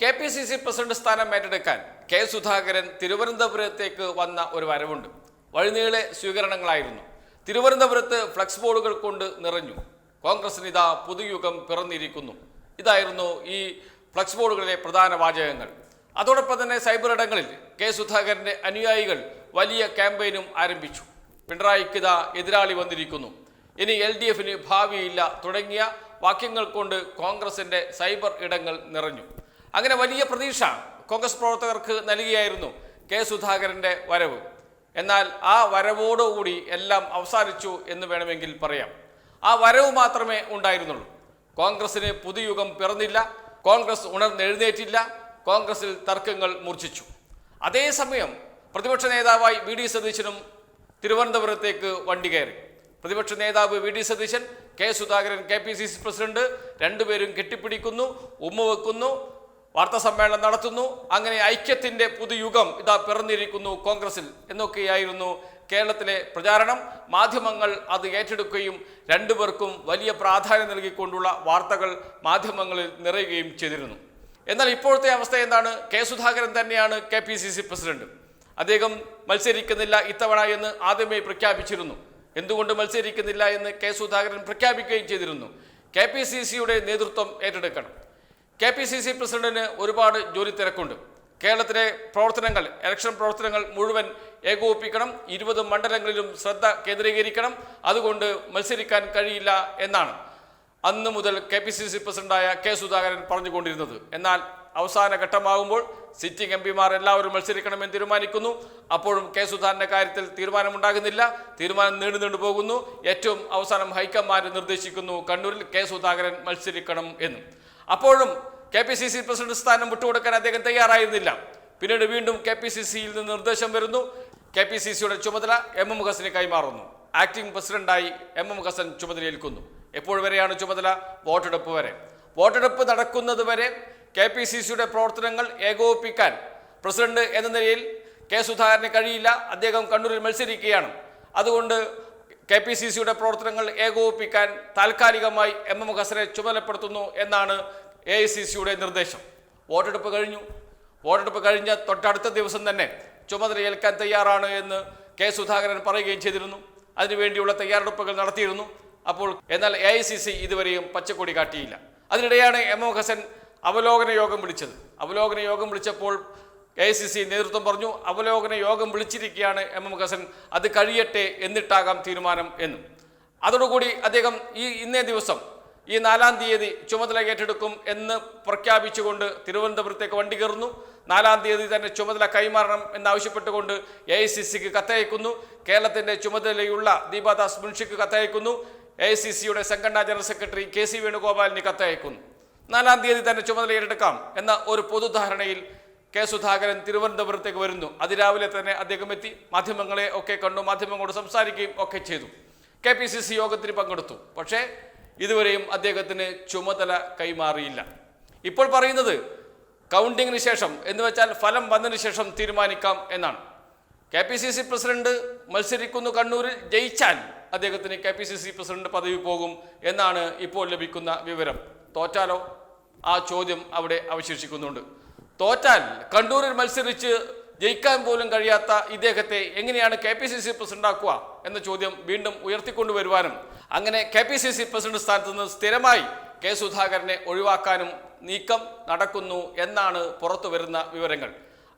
K P C C president സ്ഥാനം ഏറ്റെടുക്കാൻ K Sudhakaran തിരുവനന്തപുരത്തേക്ക് വന്ന ഒരു വരവുണ്ട്. വഴിനീളെ സ്വീകരണങ്ങളായിരുന്നു. തിരുവനന്തപുരത്ത് ഫ്ലക്സ് ബോർഡുകൾ കൊണ്ട് നിറഞ്ഞു. കോൺഗ്രസിന് ഇതാ പുതുയുഗം പിറന്നിരിക്കുന്നു. ഇതായിരുന്നു ഈ ഫ്ലക്സ് ബോർഡുകളിലെ പ്രധാന വാചകങ്ങൾ. അതോടൊപ്പം തന്നെ സൈബർ ഇടങ്ങളിൽ കെ സുധാകരന്റെ അനുയായികൾ വലിയ ക്യാമ്പയിനും ആരംഭിച്ചു. പിണറായിക്ക് ഇതാ എതിരാളി വന്നിരിക്കുന്നു. ഇനി എൽ ഡി എഫിന് ഭാവിയില്ല തുടങ്ങിയ വാക്യങ്ങൾ കൊണ്ട് കോൺഗ്രസിന്റെ സൈബർ ഇടങ്ങൾ നിറഞ്ഞു. അങ്ങനെ വലിയ പ്രതീക്ഷ കോൺഗ്രസ് പ്രവർത്തകർക്ക് നൽകിയായിരുന്നു കെ സുധാകരന്റെ വരവ്. എന്നാൽ ആ വരവോടുകൂടി എല്ലാം അവസാനിച്ചു എന്ന് വേണമെങ്കിൽ പറയാം. ആ വരവ് മാത്രമേ ഉണ്ടായിരുന്നുള്ളൂ. കോൺഗ്രസിന് പുതുയുഗം പിറന്നില്ല കോൺഗ്രസ് ഉണർന്നെഴുന്നേറ്റില്ല കോൺഗ്രസിൽ തർക്കങ്ങൾ മൂർച്ഛിച്ചു. അതേസമയം പ്രതിപക്ഷ നേതാവായി വി ഡി സതീശനും തിരുവനന്തപുരത്തേക്ക് വണ്ടി കയറി. പ്രതിപക്ഷ നേതാവ് V D Satheesan K Sudhakaran K P C C president രണ്ടുപേരും കെട്ടിപ്പിടിക്കുന്നു ഉമ്മ വെക്കുന്നു വാർത്താ സമ്മേളനം നടത്തുന്നു. അങ്ങനെ ഐക്യത്തിന്റെ പുതുയുഗം ഇതാ പിറന്നിരിക്കുന്നു കോൺഗ്രസിൽ. എന്നൊക്കെയായിരുന്നു കേരളത്തിലെ പ്രചാരണം. മാധ്യമങ്ങൾ അത് ഏറ്റെടുക്കുകയും രണ്ടുപേർക്കും വലിയ പ്രാധാന്യം നൽകിക്കൊണ്ടുള്ള വാർത്തകൾ മാധ്യമങ്ങളിൽ നിറയുകയും ചെയ്തിരുന്നു. എന്നാൽ ഇപ്പോഴത്തെ അവസ്ഥ എന്താണ്? കെ സുധാകരൻ തന്നെയാണ് K P C C president. അദ്ദേഹം മത്സരിക്കുന്നില്ല ഇത്തവണ എന്ന് ആദ്യമേ പ്രഖ്യാപിച്ചിരുന്നു. എന്തുകൊണ്ട് മത്സരിക്കുന്നില്ല എന്ന് കെ സുധാകരൻ പ്രഖ്യാപിക്കുകയും ചെയ്തിരുന്നു. കെ പി സി സിയുടെ നേതൃത്വം ഏറ്റെടുക്കണം. കെ പി സി സി പ്രസിഡന്റിന് ഒരുപാട് ജോലി തിരക്കുണ്ട്. കേരളത്തിലെ പ്രവർത്തനങ്ങൾ ഇലക്ഷൻ പ്രവർത്തനങ്ങൾ മുഴുവൻ ഏകോപിപ്പിക്കണം ഇരുപത് മണ്ഡലങ്ങളിലും ശ്രദ്ധ കേന്ദ്രീകരിക്കണം അതുകൊണ്ട് മത്സരിക്കാൻ കഴിയില്ല എന്നാണ് അന്ന് മുതൽ കെ പി സി സി പ്രസിഡന്റായ കെ സുധാകരൻ പറഞ്ഞുകൊണ്ടിരുന്നത്. എന്നാൽ അവസാന ഘട്ടമാകുമ്പോൾ സിറ്റിംഗ് എം പിമാർ എല്ലാവരും മത്സരിക്കണമെന്ന് തീരുമാനിക്കുന്നു. അപ്പോഴും കെ സുധാകരന്റെ കാര്യത്തിൽ തീരുമാനമുണ്ടാകുന്നില്ല. തീരുമാനം നീണ്ടു നീണ്ടു പോകുന്നു. ഏറ്റവും അവസാനം ഹൈക്കമാൻഡ് നിർദ്ദേശിക്കുന്നു കണ്ണൂരിൽ കെ സുധാകരൻ മത്സരിക്കണം എന്ന്. അപ്പോഴും K P C C president സ്ഥാനം വിട്ടുകൊടുക്കാൻ അദ്ദേഹം തയ്യാറായിരുന്നില്ല. പിന്നീട് വീണ്ടും കെ പി സി സിയിൽ നിന്ന് നിർദ്ദേശം വരുന്നു. കെ പി സി സിയുടെ ചുമതല എം എം ഹസനെ കൈമാറുന്നു. ആക്ടിംഗ് പ്രസിഡന്റായി എം എം ഹസൻ ചുമതലയേൽക്കുന്നു. എപ്പോൾ വരെയാണ് ചുമതല? വോട്ടെടുപ്പ് വരെ. വോട്ടെടുപ്പ് നടക്കുന്നത് വരെ കെ പി സി സിയുടെ പ്രവർത്തനങ്ങൾ ഏകോപിപ്പിക്കാൻ പ്രസിഡന്റ് എന്ന നിലയിൽ കെ സുധാകരന് കഴിയില്ല. അദ്ദേഹം കണ്ണൂരിൽ മത്സരിക്കുകയാണ്. അതുകൊണ്ട് കെ പി സി സിയുടെ പ്രവർത്തനങ്ങൾ ഏകോപിപ്പിക്കാൻ താൽക്കാലികമായി എം എം ഹസനെ ചുമതലപ്പെടുത്തുന്നു എന്നാണ് എ ഐ സി സിയുടെ നിർദ്ദേശം. വോട്ടെടുപ്പ് കഴിഞ്ഞു. വോട്ടെടുപ്പ് കഴിഞ്ഞ തൊട്ടടുത്ത ദിവസം തന്നെ ചുമതല ഏൽക്കാൻ തയ്യാറാണ് എന്ന് കെ സുധാകരൻ പറയുകയും ചെയ്തിരുന്നു. അതിനുവേണ്ടിയുള്ള തയ്യാറെടുപ്പുകൾ നടത്തിയിരുന്നു. അപ്പോൾ എന്നാൽ എ ഐ സി സി ഇതുവരെയും പച്ചക്കൊടി കാട്ടിയില്ല. അതിനിടെയാണ് എം എം ഹസൻ അവലോകന യോഗം വിളിച്ചത്. അവലോകന യോഗം വിളിച്ചപ്പോൾ ഐ സി സി നേതൃത്വം പറഞ്ഞു അവലോകന യോഗം വിളിച്ചിരിക്കുകയാണ് എം എം ഹസൻ. അത് കഴിയട്ടെ എന്നിട്ടാകാം തീരുമാനം എന്നും. അതോടുകൂടി അദ്ദേഹം ഈ ഇന്നേ ദിവസം ഈ നാലാം തീയതി ചുമതല ഏറ്റെടുക്കും എന്ന് പ്രഖ്യാപിച്ചുകൊണ്ട് തിരുവനന്തപുരത്തേക്ക് വണ്ടി കയറുന്നു. നാലാം തീയതി തന്നെ ചുമതല കൈമാറണം എന്നാവശ്യപ്പെട്ടുകൊണ്ട് എ ഐ സി സിക്ക് കത്തയക്കുന്നു. കേരളത്തിന്റെ ചുമതലയുള്ള ദീപാദാസ് മുൻഷിക്ക് കത്തയക്കുന്നു. എ ഐ സി സിയുടെ സംഘടനാ ജനറൽ സെക്രട്ടറി കെ സി വേണുഗോപാലിന് കത്തയക്കുന്നു. നാലാം തീയതി തന്നെ ചുമതല ഏറ്റെടുക്കാം എന്ന ഒരു പൊതുധാരണയിൽ കെ സുധാകരൻ തിരുവനന്തപുരത്തേക്ക് വരുന്നു. അതിരാവിലെ തന്നെ അദ്ദേഹം എത്തി. മാധ്യമങ്ങളെ ഒക്കെ കണ്ടു. മാധ്യമങ്ങളോട് സംസാരിക്കുകയും ഒക്കെ ചെയ്തു. കെ പി സി സി യോഗത്തിന് പങ്കെടുത്തു. പക്ഷേ ഇതുവരെയും അദ്ദേഹത്തിന് ചുമതല കൈമാറിയില്ല. ഇപ്പോൾ പറയുന്നത് കൗണ്ടിങ്ങിന് ശേഷം എന്ന് വെച്ചാൽ ഫലം വന്നതിന് ശേഷം തീരുമാനിക്കാം എന്നാണ്. K P C C president മത്സരിക്കുന്നു കണ്ണൂരിൽ. ജയിച്ചാൽ അദ്ദേഹത്തിന് K P C C president പദവി പോകും എന്നാണ് ഇപ്പോൾ ലഭിക്കുന്ന വിവരം. തോറ്റാലോ? ആ ചോദ്യം അവിടെ അവശേഷിക്കുന്നുണ്ട്. തോറ്റാൽ കണ്ണൂരിൽ മത്സരിച്ച് ജയിക്കാൻ പോലും കഴിയാത്ത ഇദ്ദേഹത്തെ എങ്ങനെയാണ് K P C C president ആക്കുക എന്ന ചോദ്യം വീണ്ടും ഉയർത്തിക്കൊണ്ടുവരുവാനും അങ്ങനെ K P C C president സ്ഥാനത്ത് നിന്ന് സ്ഥിരമായി കെ സുധാകരനെ ഒഴിവാക്കാനും നീക്കം നടക്കുന്നു എന്നാണ് പുറത്തു വരുന്ന വിവരങ്ങൾ.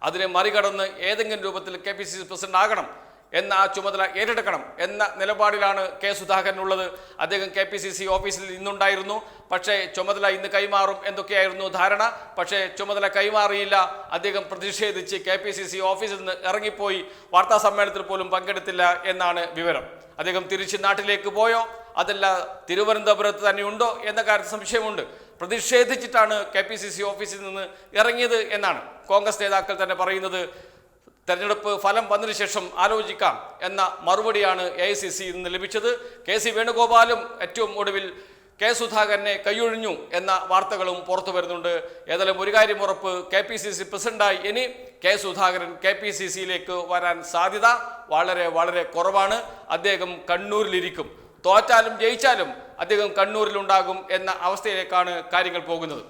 അതിനെ മറികടന്ന് ഏതെങ്കിലും രൂപത്തിൽ K P C C president ആകണം എന്ന ആ ചുമതല ഏറ്റെടുക്കണം എന്ന നിലപാടിലാണ് കെ സുധാകരനുള്ളത്. അദ്ദേഹം കെ പി സി സി ഓഫീസിൽ ഇന്നുണ്ടായിരുന്നു. പക്ഷേ ചുമതല ഇന്ന് കൈമാറും എന്തൊക്കെയായിരുന്നു ധാരണ. പക്ഷേ ചുമതല കൈമാറിയില്ല. അദ്ദേഹം പ്രതിഷേധിച്ച് കെ പി സി സി ഓഫീസിൽ നിന്ന് ഇറങ്ങിപ്പോയി. വാർത്താ സമ്മേളനത്തിൽ പോലും പങ്കെടുത്തില്ല എന്നാണ് വിവരം. അദ്ദേഹം തിരിച്ച് നാട്ടിലേക്ക് പോയോ? അതല്ല തിരുവനന്തപുരത്ത് തന്നെയുണ്ടോ എന്ന കാര്യത്തിൽ സംശയമുണ്ട്. പ്രതിഷേധിച്ചിട്ടാണ് കെ പി സി സി ഓഫീസിൽ നിന്ന് ഇറങ്ങിയത് എന്നാണ് കോൺഗ്രസ് നേതാക്കൾ തന്നെ പറയുന്നത്. തെരഞ്ഞെടുപ്പ് ഫലം വന്നതിന് ശേഷം ആലോചിക്കാം എന്ന മറുപടിയാണ് എ ഐ സി സി നിന്ന് ലഭിച്ചത്. കെ സി വേണുഗോപാലും ഏറ്റവും ഒടുവിൽ കെ സുധാകരനെ കൈയൊഴിഞ്ഞു എന്ന വാർത്തകളും പുറത്തു വരുന്നുണ്ട്. ഏതായാലും ഒരു കാര്യം ഉറപ്പ് കെ പി സി സി പ്രസിഡന്റായി ഇനി K Sudhakaran K P C സിയിലേക്ക് വരാൻ സാധ്യത വളരെ വളരെ കുറവാണ്. അദ്ദേഹം കണ്ണൂരിലിരിക്കും. തോറ്റാലും ജയിച്ചാലും അദ്ദേഹം കണ്ണൂരിലുണ്ടാകും എന്ന അവസ്ഥയിലേക്കാണ് കാര്യങ്ങൾ പോകുന്നത്.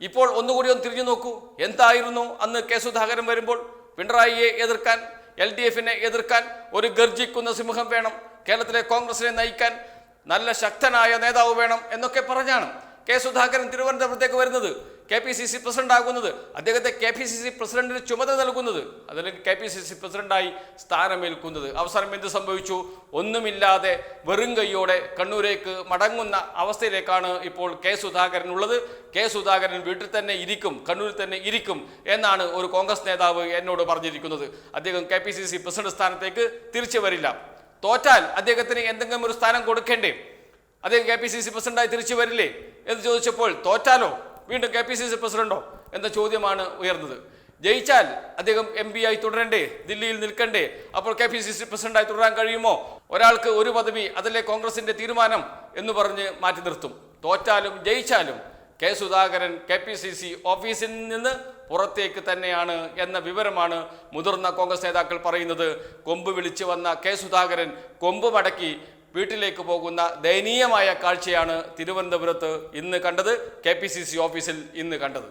ഇപ്പോൾ ഒന്നുകൂടി ഒന്ന് തിരിഞ്ഞു നോക്കൂ. എന്തായിരുന്നു അന്ന് കെ സുധാകരൻ വരുമ്പോൾ? പിണറായിയെ എതിർക്കാൻ എൽ ഡി എഫിനെ എതിർക്കാൻ ഒരു ഗർജിക്കുന്ന സിംഹം വേണം കേരളത്തിലെ കോൺഗ്രസിനെ നയിക്കാൻ നല്ല ശക്തനായ നേതാവ് വേണം എന്നൊക്കെ പറഞ്ഞാണ് കെ സുധാകരൻ തിരുവനന്തപുരത്തേക്ക് വരുന്നത്. K P C C president ആകുന്നത് അദ്ദേഹത്തെ കെ പി സി സി പ്രസിഡന്റിന് ചുമതല നൽകുന്നത്. അതല്ലെങ്കിൽ കെ പി സി സി പ്രസിഡന്റായി സ്ഥാനമേൽക്കുന്നത്. അവസാനം എന്ത് സംഭവിച്ചു? ഒന്നുമില്ലാതെ വെറും കൈയോടെ കണ്ണൂരേക്ക് മടങ്ങുന്ന അവസ്ഥയിലേക്കാണ് ഇപ്പോൾ കെ സുധാകരൻ ഉള്ളത്. കെ സുധാകരൻ വീട്ടിൽ തന്നെ ഇരിക്കും കണ്ണൂരിൽ തന്നെ ഇരിക്കും എന്നാണ് ഒരു കോൺഗ്രസ് നേതാവ് എന്നോട് പറഞ്ഞിരിക്കുന്നത്. അദ്ദേഹം K P C C president സ്ഥാനത്തേക്ക് തിരിച്ചു വരില്ല. തോറ്റാൽ അദ്ദേഹത്തിന് എന്തെങ്കിലും ഒരു സ്ഥാനം കൊടുക്കേണ്ടേ? അദ്ദേഹം കെ പി സി സി പ്രസിഡന്റായി തിരിച്ചു വരില്ലേ? എന്ന് ചോദിച്ചപ്പോൾ തോറ്റാലോ? വീണ്ടും കെ പി സി സി പ്രസിഡന്റോ എന്ന ചോദ്യമാണ് ഉയർന്നത്. ജയിച്ചാൽ അദ്ദേഹം എം പി ആയി തുടരണ്ടേ? ദില്ലിയിൽ നിൽക്കണ്ടേ? അപ്പോൾ കെ പി സി സി പ്രസിഡന്റായി തുടരാൻ കഴിയുമോ? ഒരാൾക്ക് ഒരു പദവി അതല്ലേ കോൺഗ്രസിന്റെ തീരുമാനം എന്ന് പറഞ്ഞ് മാറ്റി നിർത്തും. തോറ്റാലും ജയിച്ചാലും K Sudhakaran K P C C ഓഫീസിൽ നിന്ന് പുറത്തേക്ക് തന്നെയാണ് എന്ന വിവരമാണ് മുതിർന്ന കോൺഗ്രസ് നേതാക്കൾ പറയുന്നത്. കൊമ്പ് വിളിച്ചു വന്ന കെ സുധാകരൻ കൊമ്പ് മടക്കി വീട്ടിലേക്ക് പോകുന്ന ദയനീയമായ കാഴ്ചയാണ് തിരുവനന്തപുരത്ത് ഇന്ന് കണ്ടത്. കെ ഓഫീസിൽ ഇന്ന് കണ്ടത്.